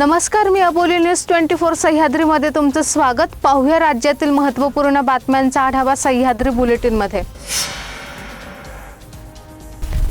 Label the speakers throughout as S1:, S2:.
S1: नमस्कार मी Aboli news twenty four सह्याद्रीमध्ये तुमचं स्वागत. पाहूया राज्यातील महत्त्वपूर्ण बातम्यांचा आढावा सह्याद्री बुलेटिनमध्ये.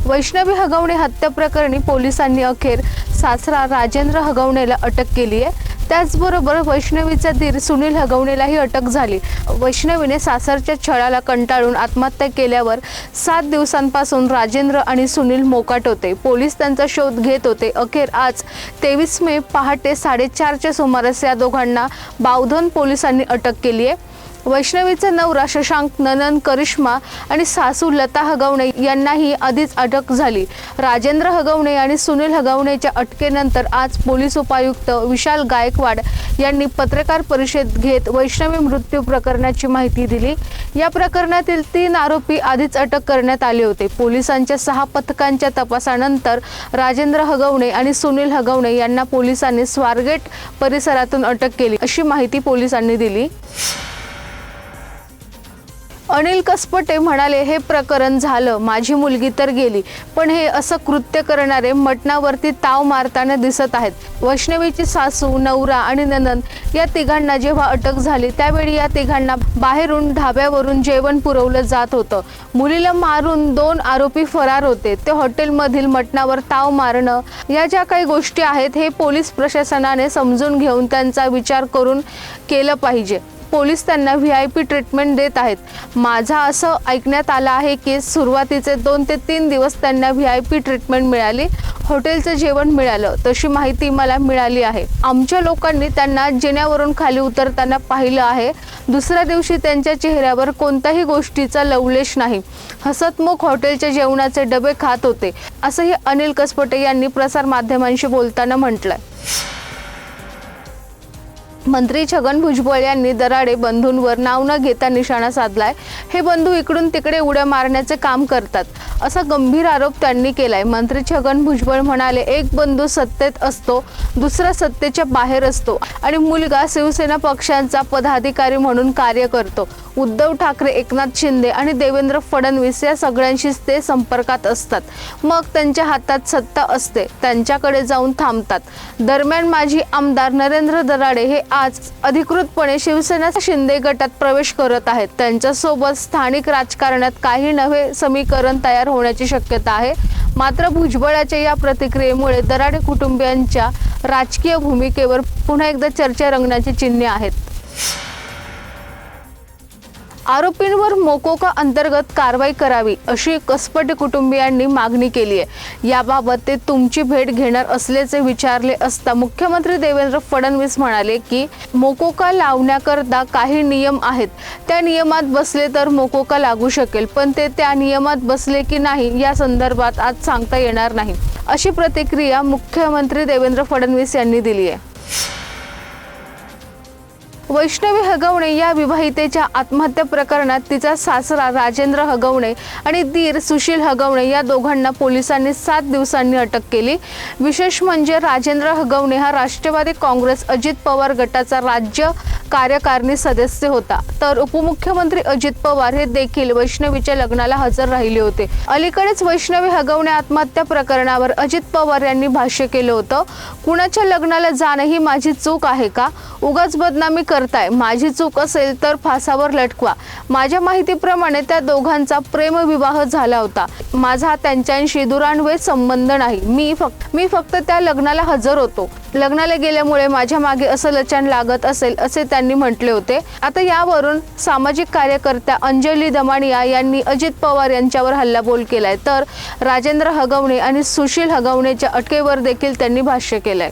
S1: वैष्णवी हगवणे हत्या प्रकरणी पोलिसांनी अखेर सासरा राजेंद्र हगवणेला अटक केली आहे त्याचबरोबर वैष्णवीचा धीर सुनील हगवणेलाही अटक झाली. वैष्णवीने सासरच्या छळाला कंटाळून आत्महत्या केल्यावर सात दिवसांपासून राजेंद्र आणि सुनील मोकाट होते. पोलीस त्यांचा शोध घेत होते. अखेर आज तेवीस मे पहाटे साडेचारच्या सुमारास या दोघांना बावधन पोलिसांनी अटक केली आहे. वैष्णवीचे नवरा शशांक ननन करिश्मा आणि सासू लता हगवणे यांनाही आधीच अटक झाली. राजेंद्र हगवणे आणि सुनील हगवणेच्या अटकेनंतर आज पोलीस उपायुक्त विशाल गायकवाड यांनी पत्रकार परिषद घेत वैष्णवी मृत्यू प्रकरणाची माहिती दिली. या प्रकरणातील तीन आरोपी आधीच अटक करण्यात आले होते. पोलिसांच्या सहा पथकांच्या तपासानंतर राजेंद्र हगवणे आणि सुनील हगवणे यांना पोलिसांनी स्वारगेट परिसरातून अटक केली अशी माहिती पोलिसांनी दिली. अनिल कसपटे म्हणाले हे प्रकरण झालं माझी मुलगी तर गेली पण हे असं कृत्य करणारे मटणावरती ताव मारताना दिसत आहेत. वैष्णवीची सासू नवरा आणि ननंद या तिघांना जेव्हा अटक झाली त्यावेळी या तिघांना बाहेरून ढाब्यावरून जेवण पुरवलं जात होतं. मुलीला मारून दोन आरोपी फरार होते. ते हॉटेलमधील मटणावर ताव मारणं या ज्या काही गोष्टी आहेत हे पोलीस प्रशासनाने समजून घेऊन त्यांचा विचार करून केलं पाहिजे. पोलीस त्यांना व्ही आय पी ट्रीटमेंट देत आहेत. माझा असं ऐकण्यात आलं आहे की सुरुवातीचे दोन ते तीन दिवस त्यांना व्ही आय पी ट्रीटमेंट मिळाली हॉटेलचं जेवण मिळालं तशी माहिती मला मिळाली आहे. आमच्या लोकांनी त्यांना जिन्यावरून खाली उतरताना पाहिलं आहे. दुसऱ्या दिवशी त्यांच्या चेहऱ्यावर कोणत्याही गोष्टीचा लवलेश नाही. हसतमुख हॉटेलच्या जेवणाचे डबे खात होते असंही अनिल कसपटे यांनी प्रसारमाध्यमांशी बोलताना म्हटलंय. मंत्री छगन भुजबळ यांनी दराडे बंधूंवर नाव न घेता निशाणा साधलाय. हे बंधू इकडून तिकडे उड्या मारण्याचे काम करतात. असा गंभीर आरोप त्यांनी केलाय. मंत्री छगन भुजबळ म्हणाले एक बंधू सत्तेत असतो दुसरा सत्तेच्या बाहेर असतो आणि मुलगा शिवसेना पक्षांचा पदाधिकारी म्हणून कार्य करतो. उद्धव ठाकरे एकनाथ शिंदे आणि देवेंद्र फडणवीस या सगळ्यांशीच ते संपर्कात असतात. मग त्यांच्या हातात सत्ता असते. त्यांच्याकडे जाऊन थांबतात. दरम्यान माजी आमदार नरेंद्र दराडे हे आज अधिकृतपणे शिवसेना शिंदे गटात प्रवेश करत आहेत. त्यांच्यासोबत स्थानिक राजकारणात काही नवे समीकरण तयार होण्याची शक्यता आहे. मात्र भुजबळाच्या या प्रतिक्रियेमुळे दराडे कुटुंबियांच्या राजकीय भूमिकेवर पुन्हा एकदा चर्चा रंगण्याची चिन्हे आहेत. आरोपींवर मोकोका अंतर्गत कारवाई करावी अशी कसपट कुटुंबियांनी मागणी केली आहे. याबाबत ते तुमची भेट घेणार असल्याचे विचारले असता मुख्यमंत्री देवेंद्र फडणवीस म्हणाले की मोकोका लावण्याकरता काही नियम आहेत. त्या नियमात बसले तर मोकोका लागू शकेल पण ते त्या नियमात बसले की नाही या संदर्भात आज सांगता येणार नाही. अशी प्रतिक्रिया मुख्यमंत्री देवेंद्र फडणवीस यांनी दिली आहे. वैष्णवी हगवणे या विवाहितेच्या आत्महत्या प्रकरणात तिचा सासरा राजेंद्र हगवणे आणि दीर सुशील हगवणे या दोघांना पोलिसांनी सात दिवसांनी अटक केली. विशेष म्हणजे राजेंद्र हगवणे हा राष्ट्रवादी काँग्रेस अजित पवार गटाचा राज्य कार्यकारिणी सदस्य होता. तर उपमुख्यमंत्री अजित पवार हे देखील वैष्णवीच्या लग्नाला हजर राहिले होते. अलीकडेच वैष्णवी हगवणे आत्महत्या प्रकरणावर अजित पवार यांनी भाष्य केलं होतं कुणाच्या लग्नाला जाणं ही माझी चूक आहे का? उगाच बदनामी कर करताय. माझी चूक असेल तर फासावर लटकवा. माझ्या माहितीप्रमाणे त्या दोघांचा प्रेमविवाह झाला होता. माझा त्यांच्याशी दुरान्वय संबंध नाही. मी फक्त मी फक्त त्या लग्नाला हजर होतो. लग्नाला गेल्यामुळे माझ्या मागे असं लचण लागत असेल असे त्यांनी म्हटले होते. आता यावरून सामाजिक कार्यकर्त्या अंजली दमानिया यांनी अजित पवार यांच्यावर हल्लाबोल केलाय. तर राजेंद्र हगवणे आणि सुशील हगवणेच्या अटकेवर देखील त्यांनी भाष्य केलंय.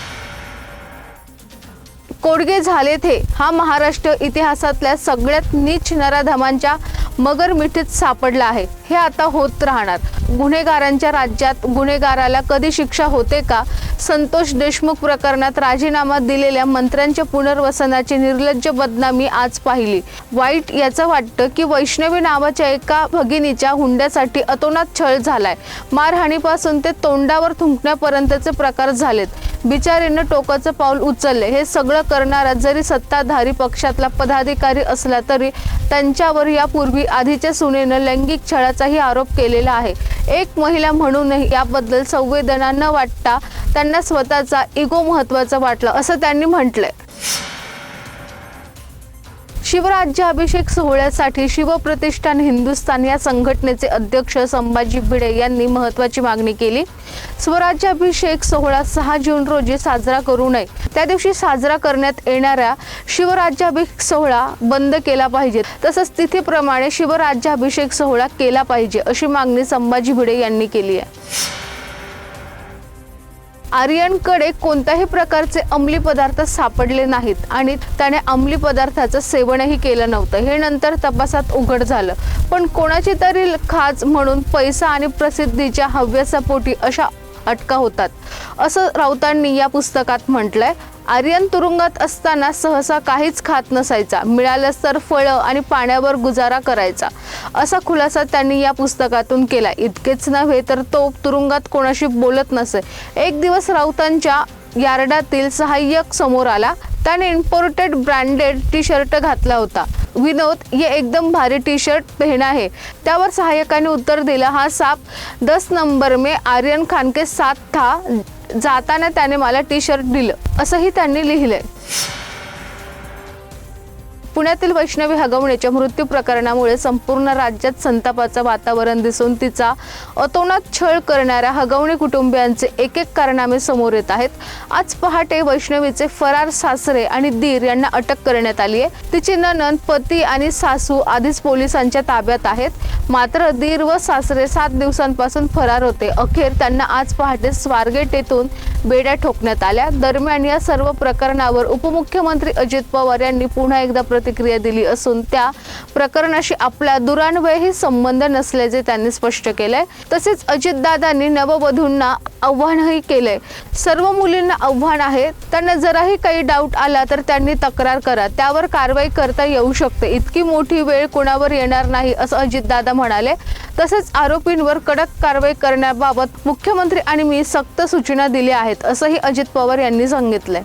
S1: कोडगे झाले थे. हा महाराष्ट्र इतिहासातल्या सगळ्यात नीच नराधमांच्या मगर मिठीत सापडला आहे. हे आता होत राहणार. गुन्हेगारांच्या राज्यात गुन्हेगाराला कधी शिक्षा होते का? संतोष देशमुख प्रकरणात राजीनामा दिलेल्या मंत्र्यांच्या पुनर्वसनाची निर्लज्ज बदनामी आज पाहिली. वाईट याचं वाटतं की वैष्णवी नावाच्या एका भगिनीच्या हुंड्यासाठी अतोनात छळ झालाय. मारहाणीपासून ते तोंडावर थुंकण्यापर्यंतचे प्रकार झालेत. बिचारीनं टोकाचं पाऊल उचलले. हे सगळं करणारा जरी सत्ताधारी पक्षातला पदाधिकारी असला तरी त्यांच्यावर यापूर्वी आधीच्या सुनेनं लैंगिक छळाचाही आरोप केलेला आहे. एक महिला म्हणूनही याबद्दल संवेदना न वाटता त्यांना स्वतःचा इगो महत्त्वाचा वाटला असं त्यांनी म्हटलंय. शिवराज्याभिषेक सोहळ्यासाठी शिवप्रतिष्ठान हिंदुस्थान या संघटनेचे अध्यक्ष संभाजी भिडे यांनी महत्वाची मागणी केली. स्वराज्याभिषेक सोहळा सहा जून रोजी साजरा करू नये. त्या दिवशी साजरा करण्यात येणाऱ्या शिवराज्याभिषेक सोहळा बंद केला पाहिजे. तसंच तिथीप्रमाणे शिवराज्याभिषेक सोहळा केला पाहिजे अशी मागणी संभाजी भिडे यांनी केली आहे. आर्यनकडे कोणत्याही प्रकारचे अंमली पदार्थ सापडले नाहीत आणि त्याने अंमली पदार्थाचं सेवनही केलं नव्हतं. हे नंतर तपासात उघड झालं. पण कोणाची तरी खाज म्हणून पैसा आणि प्रसिद्धीच्या हव्यासापोटी अशा अटका होतात. असं राऊतांनी या पुस्तकात म्हटलंय. आर्यन तुरुंगात असताना सहसा काहीच खात नसायचा. मिळालंच तर फळं आणि पाण्यावर गुजारा करायचा. असा खुलासा त्यांनी या पुस्तकातून केला इतकेच नव्हे तर तो तुरुंगात कोणाशी बोलत नसे. एक दिवस राऊतांच्या यार्डातील सहाय्यक समोर आला. त्याने इम्पोर्टेड ब्रँडेड टी शर्ट घातला होता. विनोद ये एकदम भारी टी शर्ट पहना है. त्यावर सहाय्यकाने उत्तर दिलं हा साप दस नंबर में आर्यन खान के साथ था. जाताना त्याने मला टी शर्ट दिलं. असंही त्यांनी लिहिलंय. पुण्यातील वैष्णवी हगवण्याच्या मृत्यू प्रकरणामुळे संपूर्ण राज्यात संतापाचं वातावरण दिसून तिचा अतोनात छळ करणाऱ्या हगवणे कुटुंबियांचे एक एक कारनामे समोर येत आहेत. आज पहाटे वैष्णवीचे फरार सासरे आणि दीर यांना अटक करण्यात आली आहे. तिची ननन पती आणि सासू आधीच पोलिसांच्या ताब्यात आहेत. मात्र दीर व सासरे सात दिवसांपासून फरार होते. अखेर त्यांना आज पहाटे स्वारगेट येथून बेड्या ठोकण्यात आल्या. दरम्यान या सर्व प्रकरणावर उपमुख्यमंत्री अजित पवार यांनी पुन्हा एकदा प्रतिक्रिया दिली असून त्या प्रकरणाशी आपला दुरान्वयही संबंध नसल्याचे त्यांनी स्पष्ट केलंय. तसेच अजितदादांनी नववधूंना आव्हानही केलंय. सर्व मुलींना आव्हान आहे. त्यांना जराही काही डाऊट आला तर त्यांनी तक्रार करा. त्यावर कारवाई करता येऊ शकते. इतकी मोठी वेळ कोणावर येणार नाही असं अजितदादा म्हणाले. तसेच आरोपींवर कडक कारवाई करण्याबाबत मुख्यमंत्री आणि मी सक्त सूचना दिल्या आहेत असंही अजित पवार यांनी सांगितलंय.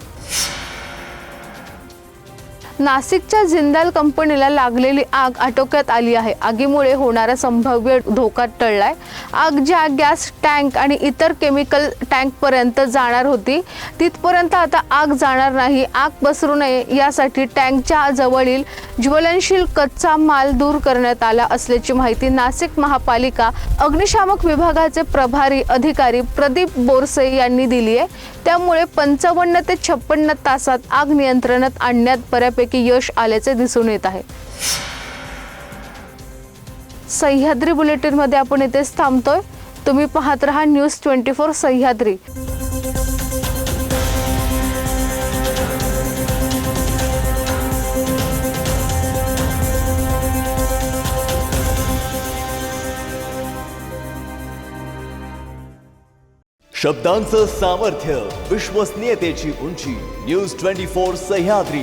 S1: नाशिकच्या जिंदाल कंपनीला लागलेली आग आटोक्यात आली आहे. आगीमुळे होणारा संभाव्य धोका टळलाय. आग ज्या गॅस टँक आणि इतर केमिकल टँकपर्यंत जाणार होती तिथपर्यंत आता आग जाणार नाही. आग पसरू नये यासाठी टँकच्या जवळील ज्वलनशील कच्चा माल दूर करण्यात आला असल्याची माहिती नाशिक महापालिका अग्निशामक विभागाचे प्रभारी अधिकारी प्रदीप बोरसे यांनी दिली आहे त्यामुळे पंचावन्न ते छप्पन्न तासात आग नियंत्रणात आणण्यात बऱ्यापैकी बऱ्यापैकी यश आल्याचे दिसून येत आहे. सह्याद्री बुलेटिनमध्ये आपण इथेच थांबतोय. तुम्ही पाहत रहा न्यूज ट्वेंटी फोर सह्याद्री.
S2: शब्दांचं सामर्थ्य विश्वसनीयतेची उंची न्यूज ट्वेंटी फोर सह्याद्री.